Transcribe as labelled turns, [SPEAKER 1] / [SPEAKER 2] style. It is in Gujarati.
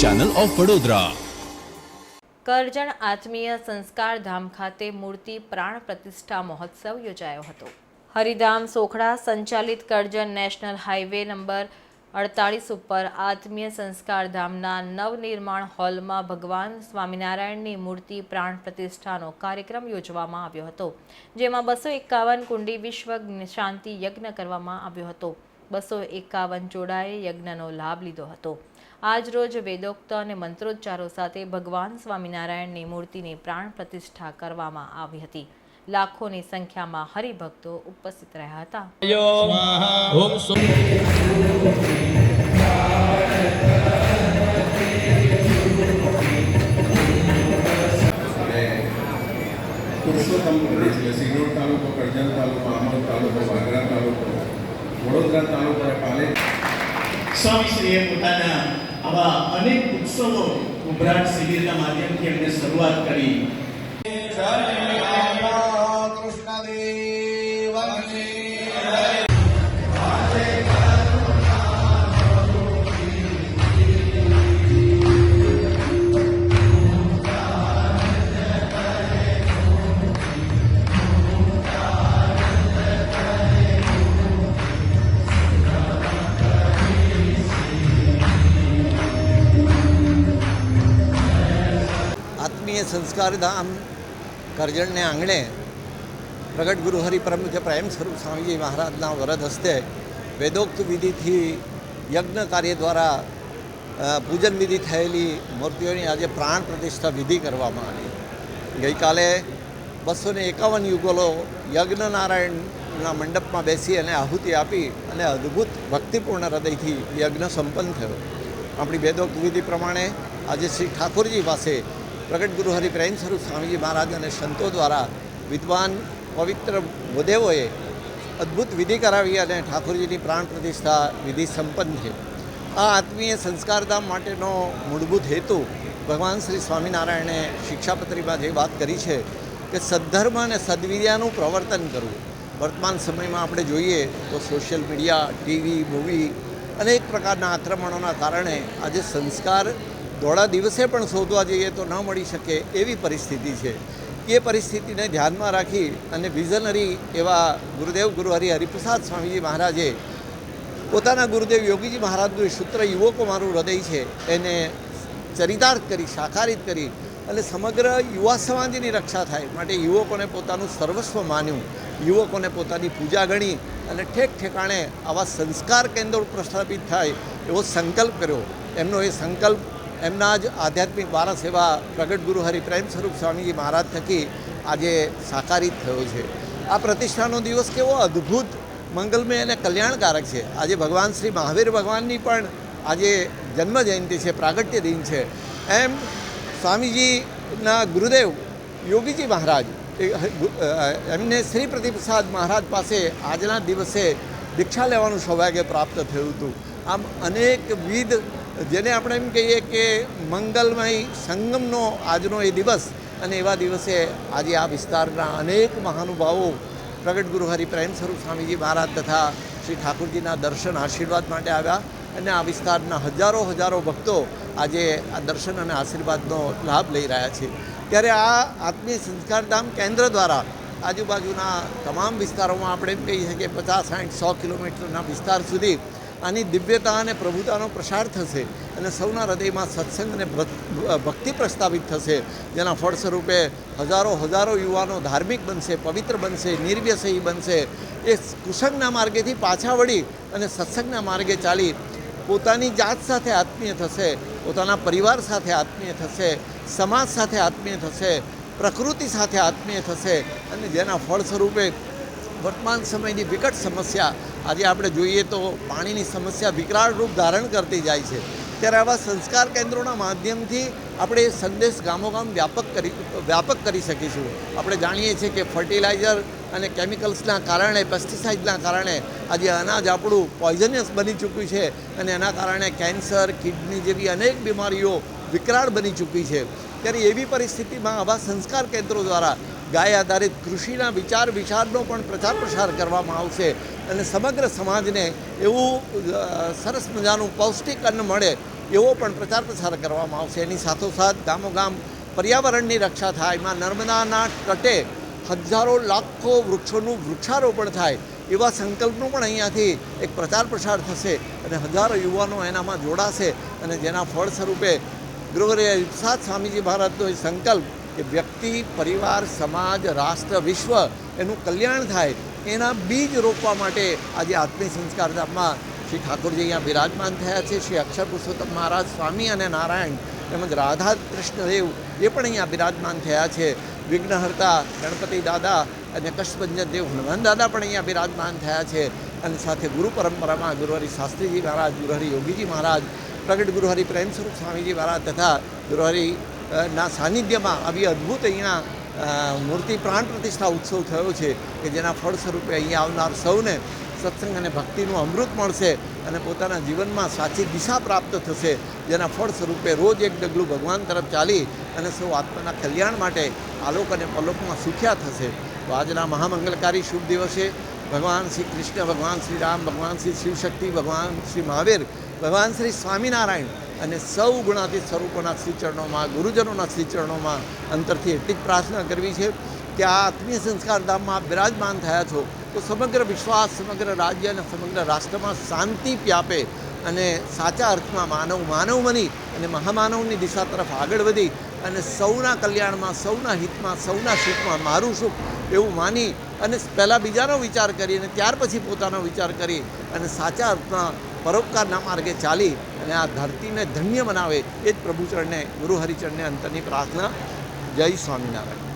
[SPEAKER 1] ચેનલ ઓફ વડોદરા
[SPEAKER 2] કરજણ આત્મીય સંસ્કાર ધામ ખાતે મૂર્તિ પ્રાણ પ્રતિષ્ઠા મહોત્સવ યોજાયો હતો. હરિધામ સોખડા સંચાલિત કરજણ નેશનલ હાઈવે નંબર અડતાળીસ ઉપર આત્મીય સંસ્કાર ધામના નવનિર્માણ હોલમાં ભગવાન સ્વામિનારાયણની મૂર્તિ પ્રાણ પ્રતિષ્ઠાનો કાર્યક્રમ યોજવામાં આવ્યો હતો, જેમાં બસો એકાવન કુંડી વિશ્વ શાંતિ યજ્ઞ કરવામાં આવ્યો હતો. બસો એકાવન જોડાએ યજ્ઞનો લાભ લીધો હતો. આજ રોજ વેદોક્ત અને મંત્રોચ્ચારો સાથે ભગવાન સ્વામિનારાયણની મૂર્તિની પ્રાણ પ્રતિષ્ઠા કરવામાં આવી હતી. લાખોની સંખ્યામાં હરિભક્તો ઉપસ્થિત રહ્યા હતા.
[SPEAKER 3] વડોદરા તાલુકા પાલે.
[SPEAKER 4] સ્વામીશ્રીએ પોતાના આવા અનેક ઉત્સવો ઉભરાટ શિબિરના માધ્યમથી એમને શરૂઆત કરી.
[SPEAKER 5] આત્મીય સંસ્કારધામ કરજણને આંગણે પ્રગટ ગુરુ હરિપ્રમુખ પ્રેમ સ્વરૂપ સ્વામીજી મહારાજના વરદ હસ્તે વેદોક્ત વિધિથી યજ્ઞ કાર્ય દ્વારા પૂજન વિધિ થયેલી મૂર્તિઓની આજે પ્રાણ પ્રતિષ્ઠા વિધિ કરવામાં આવી. ગઈકાલે બસો ને એકાવન યુગલો યજ્ઞનારાયણના મંડપમાં બેસી અને આહુતિ આપી અને અદ્ભુત ભક્તિપૂર્ણ હૃદયથી યજ્ઞ સંપન્ન થયો. આપણી વેદોક્ત વિધિ પ્રમાણે આજે શ્રી ઠાકોરજી પાસે પ્રગટ ગુરુ હરિ પ્રેમ સ્વરૂપ સ્વામીજી મહારાજ અને સંતો દ્વારા વિદ્વાન પવિત્ર ભૂદેવોએ અદ્ભુત વિધિ કરાવી અને ઠાકોરજીની પ્રાણ પ્રતિષ્ઠા વિધિ સંપન્ન છે. આ આત્મીય સંસ્કારધામ માટેનો મૂળભૂત હેતુ ભગવાન શ્રી સ્વામિનારાયણે શિક્ષાપત્રીમાં જે વાત કરી છે કે સદ્ધર્મ અને સદવિદ્યાનું પ્રવર્તન કરવું. વર્તમાન સમયમાં આપણે જોઈએ તો સોશિયલ મીડિયા, ટીવી, મૂવી અનેક પ્રકારના આક્રમણોના કારણે આજે સંસ્કાર દોડા દિવસે પણ શોધવા જઈએ તો ન મળી શકે એવી પરિસ્થિતિ છે. એ પરિસ્થિતિને ધ્યાનમાં રાખી અને વિઝનરી એવા ગુરુદેવ ગુરુ હરિ હરિપ્રસાદ સ્વામીજી મહારાજે પોતાના ગુરુદેવ યોગીજી મહારાજનું સૂત્ર યુવકો મારું હૃદય છે, એને ચરિતાર્થ કરી, સાકારિત કરી અને સમગ્ર યુવા સમાજની રક્ષા થાય માટે યુવકોને પોતાનું સર્વસ્વ માન્યું. યુવકોને પોતાની પૂજા ગણી અને ઠેક ઠેકાણે આવા સંસ્કાર કેન્દ્રો પ્રસ્થાપિત થાય એવો સંકલ્પ કર્યો. એમનો એ સંકલ્પ એમના જ આધ્યાત્મિક વારસ એવા પ્રગટ ગુરુ હરિ પ્રેમ સ્વરૂપ સ્વામીજી મહારાજ થકી આજે સાકારિત થયો છે. આ પ્રતિષ્ઠાનો દિવસ કેવો અદ્ભુત, મંગલમય અને કલ્યાણકારક છે. આજે ભગવાન શ્રી મહાવીર ભગવાનની પણ આજે જન્મ જયંતિ છે, પ્રાગટ્ય દિન છે. એમ સ્વામીજીના ગુરુદેવ યોગીજી મહારાજ એમને શ્રી પ્રતિપ્રસાદ મહારાજ પાસે આજના દિવસે દીક્ષા લેવાનું સૌભાગ્ય પ્રાપ્ત થયું હતું. આમ અનેકવિધ જેને આપણે એમ કહીએ કે મંગલમય સંગમનો આજનો એ દિવસ અને એવા દિવસે આજે આ વિસ્તારના અનેક મહાનુભાવો પ્રગટ ગુરુ હરિ પ્રેમ સ્વરૂપ સ્વામીજી મહારાજ તથા શ્રી ઠાકુરજીના દર્શન આશીર્વાદ માટે આવ્યા અને આ વિસ્તારના હજારો હજારો ભક્તો આજે આ દર્શન અને આશીર્વાદનો લાભ લઈ રહ્યા છે. ત્યારે આ આત્મીય સંસ્કારધામ કેન્દ્ર દ્વારા આજુબાજુના તમામ વિસ્તારોમાં આપણે એમ કહી શકીએ પચાસ સાઠ સો કિલોમીટરના વિસ્તાર સુધી આની દિવ્યતા અને પ્રભુતાનો પ્રસાર થશે અને સૌના હૃદયમાં સત્સંગ અને ભક્તિ પ્રસ્થાપિત થશે, જેના ફળ સ્વરૂપે હજારો હજારો યુવાનો ધાર્મિક બનશે, પવિત્ર બનશે નિર્વ્યસયી બનશે. એ કુસંગના માર્ગેથી પાછા વળી અને સત્સંગના માર્ગે ચાલી પોતાની જાત સાથે આત્મીય થશે, પોતાના પરિવાર સાથે આત્મીય થશે, સમાજ સાથે આત્મીય થશે, પ્રકૃતિ સાથે આત્મીય થશે અને જેના ફળ સ્વરૂપે વર્તમાન સમયની વિકટ સમસ્યા. આજે આપણે જોઈએ તો પાણીની સમસ્યા વિકરાળ રૂપ ધારણ કરતી જાય છે. ત્યારે આવા સંસ્કાર કેન્દ્રોના માધ્યમથી આપણે સંદેશ ગામોગામ વ્યાપક કરી વ્યાપક કરી શકીશું. આપણે જાણીએ છીએ કે ફર્ટિલાઇઝર અને કેમિકલ્સના કારણે, પેસ્ટિસાઇડના કારણે આજે અનાજ આપણું પોઈઝનિયસ બની ચૂક્યું છે અને એના કારણે કેન્સર, કિડની જેવી અનેક બીમારીઓ વિકરાળ બની ચૂકી છે. ત્યારે એવી પરિસ્થિતિમાં આવા સંસ્કાર કેન્દ્રો દ્વારા ગાય આધારિત કૃષિના વિચાર વિચારનો પણ પ્રચાર પ્રસાર કરવામાં આવશે અને સમગ્ર સમાજને એવું સરસ મજાનું પૌષ્ટિક અન્ન મળે એવો પણ પ્રચાર પ્રસાર કરવામાં આવશે. એની સાથોસાથ ગામોગામ પર્યાવરણની રક્ષા થાય, એમાં નર્મદાના તટે હજારો લાખો વૃક્ષોનું વૃક્ષારોપણ થાય એવા સંકલ્પનું પણ અહીંયાથી એક પ્રચાર પ્રસાર થશે અને હજારો યુવાનો એનામાં જોડાશે અને જેના ફળ સ્વરૂપે ગૃહરે વિપ્સાદ સ્વામીજી મહારાજનો એ સંકલ્પ કે વ્યક્તિ, પરિવાર, સમાજ, રાષ્ટ્ર, વિશ્વ એનું કલ્યાણ થાય, એના બીજ રોપવા માટે આજે આત્મીય સંસ્કાર ધામમાં શ્રી ઠાકોરજી અહીંયા બિરાજમાન થયા છે. શ્રી અક્ષર પુરુષોત્તમ મહારાજ, સ્વામી અને નારાયણ તેમજ રાધા કૃષ્ણદેવ એ પણ અહીંયા બિરાજમાન થયા છે. વિઘ્નહર્તા, ગણપતિ દાદા અને કષ્ટભંજન દેવ હનુમાન દાદા પણ અહીંયા બિરાજમાન થયા છે. અને સાથે ગુરુ પરંપરામાં ગુરુહરિ શાસ્ત્રીજી મહારાજ, ગુરુહરિ યોગીજી મહારાજ, પ્રગટ ગુરુહરિ પ્રેમ સ્વરૂપ સ્વામીજી મહારાજ તથા ગુરુહરિ ના સાનિધ્યમાં આવી અદ્ભુત અહીંયા મૂર્તિ પ્રાણ પ્રતિષ્ઠા ઉત્સવ થયો છે કે જેના ફળ સ્વરૂપે અહીંયા આવનાર સૌને સત્સંગ અને ભક્તિનું અમૃત મળશે અને પોતાના જીવનમાં સાચી દિશા પ્રાપ્ત થશે, જેના ફળ સ્વરૂપે રોજ એક ડગલું ભગવાન તરફ ચાલી અને સૌ આત્માના કલ્યાણ માટે આલોક અને પલોકમાં સુખ્યા થશે. તો આજના મહામંગલકારી શુભ દિવસે ભગવાન શ્રી કૃષ્ણ, ભગવાન શ્રી રામ, ભગવાન શ્રી શિવશક્તિ ભગવાન શ્રી મહાવીર, ભગવાન શ્રી સ્વામિનારાયણ અને સૌ ગુણાતીત સ્વરૂપોના શ્રી ચરણોમાં ગુરુજનોના શ્રીચરણોમાં અંતરથી એટલી જ પ્રાર્થના કરવી છે કે આ આત્મીય સંસ્કાર ધામમાં બિરાજમાન થયા છો, તો સમગ્ર વિશ્વાસ, સમગ્ર રાજ્ય અને સમગ્ર રાષ્ટ્રમાં શાંતિ વ્યાપે અને સાચા અર્થમાં માનવ માનવ બની અને મહામાનવની દિશા તરફ આગળ વધી અને સૌના કલ્યાણમાં, સૌના હિતમાં, સૌના સુખમાં મારું સુખ એવું માની અને પહેલાં બીજાનો વિચાર કરી અને ત્યાર પછી પોતાનો વિચાર કરી અને સાચા અર્થમાં પરોપકારના માર્ગે ચાલી અને આ ધરતીને ધન્ય બનાવે એ જ પ્રભુચરણને ગુરુ હરિચરણને અંતરની પ્રાર્થના. જય સ્વામિનારાયણ.